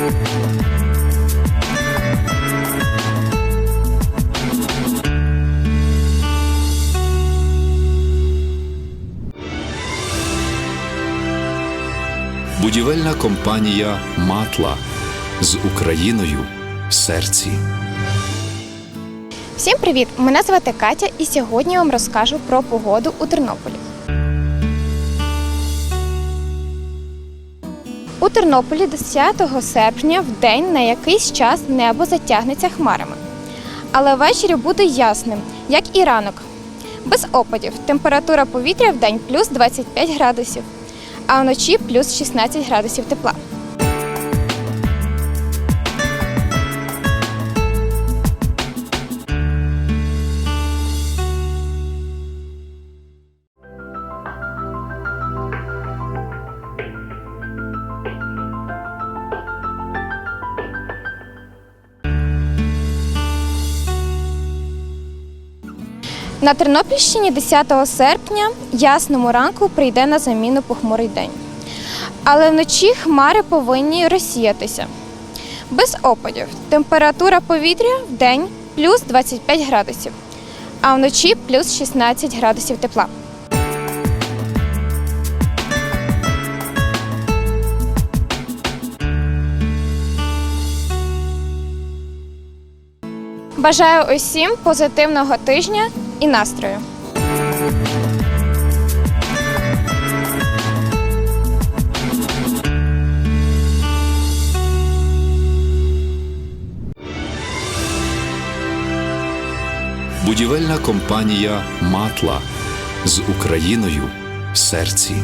Будівельна компанія Матла з Україною в серці. Всім привіт! Мене звати Катя, і сьогодні я вам розкажу про погоду у Тернополі. У Тернополі 10 серпня в день на якийсь час небо затягнеться хмарами. Але ввечері буде ясним, як і ранок. Без опадів. Температура повітря в день плюс 25 градусів, а вночі плюс 16 градусів тепла. На Тернопільщині 10 серпня ясному ранку прийде на заміну похмурий день. Але вночі хмари повинні розсіятися. Без опадів. Температура повітря в день плюс 25 градусів, а вночі плюс 16 градусів тепла. Бажаю усім позитивного тижня і настрою. Будівельна компанія Матла з Україною в серці.